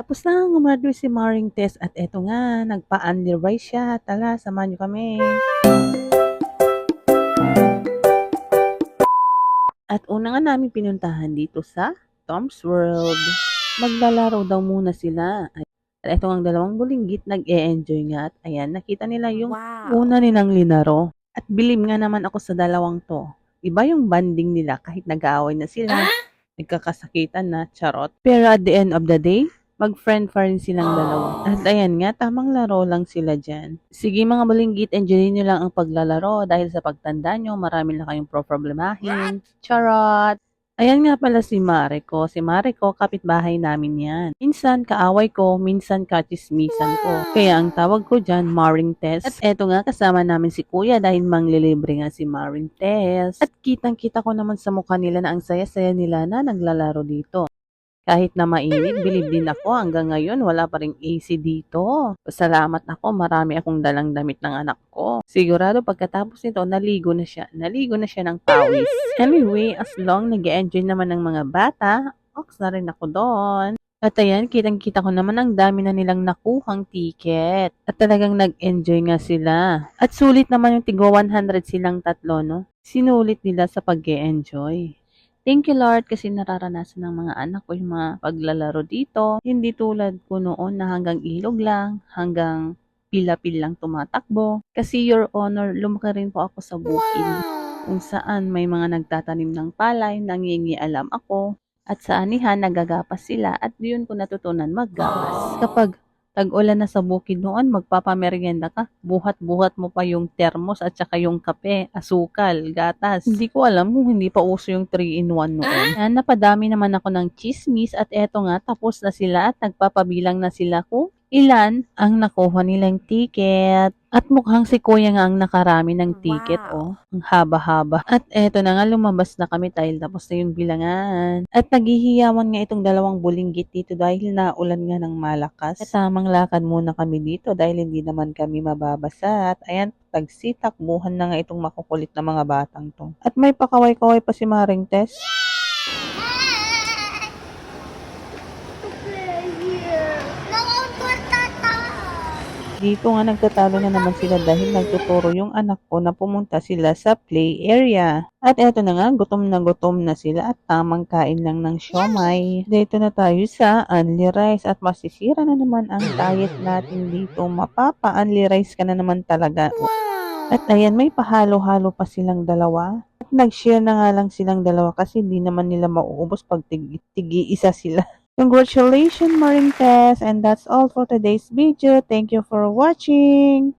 Tapos na gumraduate si Maring Tess at eto nga, nagpa-Andy Rice siya. Tala, samahan niyo kami. At una nga namin pinuntahan dito sa Tom's World. Maglalaro daw muna sila. At eto ang dalawang bulinggit nag-e-enjoy nga at ayan, nakita nila yung Wow. una nilang linaro. At bilib nga naman ako sa dalawang to. Iba yung banding nila kahit nag-aaway na sila. Nagkakasakitan na, charot. Pero at the end of the day, mag-friend pa rin silang dalawa. At ayan nga, tamang laro lang sila dyan. Sige mga bulinggit, enjoy nyo lang ang paglalaro dahil sa pagtanda nyo, marami na kayong problemahin. Charot! Ayan nga pala si Mariko. Si Mariko, kapitbahay namin yan. Minsan kaaway ko, minsan katismisan ko. Kaya ang tawag ko dyan, Maring Tess. At eto nga, kasama namin si Kuya dahil manglilibre nga si Maring Tess. At kitang-kita ko naman sa mukha nila na ang saya-saya nila na naglalaro dito. Kahit na mainit, bilib din ako. Hanggang ngayon, wala pa rin AC dito. Salamat ako, marami akong dalang damit ng anak ko. Sigurado pagkatapos nito, naligo na siya. Naligo na siya ng pawis. Anyway, as long nag enjoy naman ng mga bata, ox na rin ako doon. At ayan, kitang-kita ko naman ang dami na nilang nakuhang ticket. At talagang nag-enjoy nga sila. At sulit naman yung tigwa 100 silang tatlo, no? Sinulit nila sa pag enjoy Thank you Lord kasi nararanasan ng mga anak ko yung mga paglalaro dito. Hindi tulad ko noon na hanggang ilog lang, hanggang pila-pil lang tumatakbo. Kasi Your Honor, lumaki rin po ako sa bukid kung saan may mga nagtatanim ng palay, nangingialam ako, at sa anihan nagagapas sila at yun ko natutunan maggapas. Kapag tag-ulan na sa bukid noon, magpapamerienda ka, buhat-buhat mo pa yung termos at saka yung kape, asukal, gatas. Hindi ko alam kung hindi pa uso yung 3-in-1 noon. Yan, napadami naman ako ng chismis at eto nga, tapos na sila at nagpapabilang na sila kung ilan ang nakuha nilang ticket. At mukhang si kuya nga ang nakarami ng ticket, oh. Wow. Ang haba-haba. At eto na nga, lumabas na kami dahil tapos na yung bilangan. At naghihiyawan nga itong dalawang bulinggit dito dahil naulan nga ng malakas. At tamang lakad muna kami dito dahil hindi naman kami mababasa. At ayan, tagsitakbuhan na nga itong makukulit na mga batang to. At may pakaway-kaway pa si Maring Tess. Dito nga nagtatalo na naman sila dahil nagtuturo yung anak ko na pumunta sila sa play area. At eto na nga, gutom na gutom na sila at tamang kain lang ng siomay. Dito na tayo sa Unli Rice at masisira na naman ang diet natin dito. Mapapa-Unli Rice ka na naman talaga. At ayan, may pahalo-halo pa silang dalawa. At nag-share na nga lang silang dalawa kasi hindi naman nila mauubos pag tigi isa sila. Congratulations, Maring Tess! And that's all for today's video. Thank you for watching!